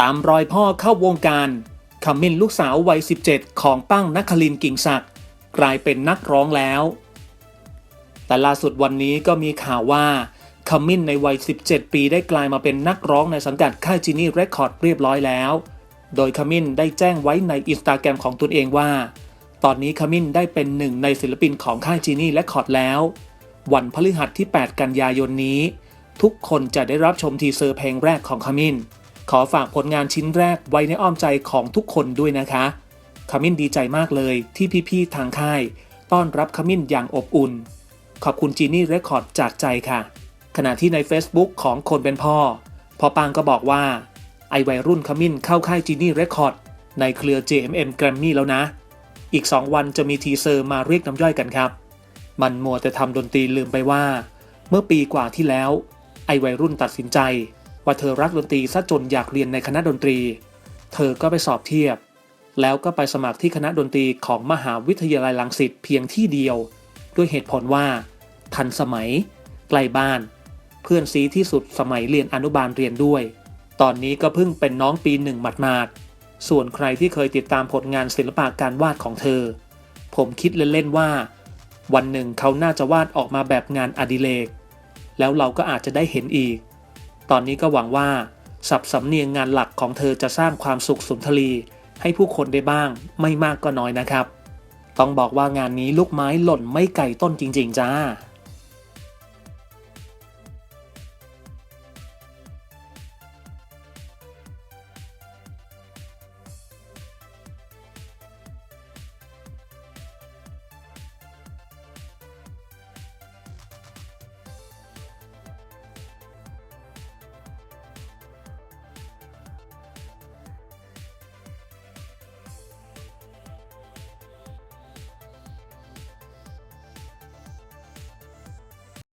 ตามรอยพ่อเข้าวงการขมิ้นลูกสาววัย 17 ของปั้งนักคลินกิ่งศักดิ์กลายเป็นนักร้องแล้ว แต่ล่าสุดวันนี้ก็มีข่าวว่าขมิ้นในวัย 17 ปีได้กลายมาเป็นนักร้องในสังกัดค่ายจีนี่เรคคอร์ดเรียบร้อยแล้ว โดยขมิ้นได้แจ้งไว้ในอินสตาแกรมของตนเองว่า ตอนนี้ขมิ้นได้เป็นหนึ่งในศิลปินของค่ายจีนี่เรคคอร์ดแล้ว วันพฤหัสที่ 8 กันยายนนี้ ทุกคนจะได้รับชมทีเซอร์เพลงแรกของขมิ้น ขอฝากผลงานชิ้นแรกไว้ในอ้อมใจของทุกคนด้วยนะคะขมิ้นดีใจมากเลยที่พี่ๆทางค่าย ต้อนรับขมิ้นอย่างอบอุ่น ขอบคุณจีนี่เรคคอร์ดจากใจค่ะ ขณะที่ใน Facebook ของคนเป็นพ่อพ่อปางก็บอกว่า ไอวัยรุ่นขมิ้นเข้าค่ายจีนี่เรคคอร์ดในเครือ JMM Grammy แล้วนะ อีก 2 วันจะมีทีเซอร์มาเรียกน้ำย่อยกันครับ มันมัวแต่ทำดนตรีลืมไปว่า เมื่อปีกว่าที่แล้ว ไอวัยรุ่นตัดสินใจ ว่าเธอรักดนตรีซะจนอยากเรียนในคณะดนตรี เธอก็ไปสอบเทียบ แล้วก็ไปสมัครที่คณะดนตรีของมหาวิทยาลัยลังสิตเพียงที่เดียว ด้วยเหตุผลว่า ทันสมัยใกล้บ้าน เพื่อนซีที่สุดสมัยเรียนอนุบาลเรียนด้วย ตอนนี้ก็เพิ่งเป็นน้องปีหนึ่งหมาดๆส่วนใครที่เคยติดตามผลงานศิลปะการวาดของเธอ ผมคิดเล่นๆว่า วันหนึ่งเขาน่าจะวาดออกมาแบบงานอดิเรกแล้วเราก็อาจจะได้เห็นอีก ตอนนี้ก็หวังว่าสับสำเนียงงานหลักของเธอจะสร้างความสุขสุนทรีให้ผู้คนได้บ้าง ไม่มากก็น้อยนะครับ ต้องบอกว่างานนี้ลูกไม้หล่นไม่ไกลต้นจริง ๆ จ้า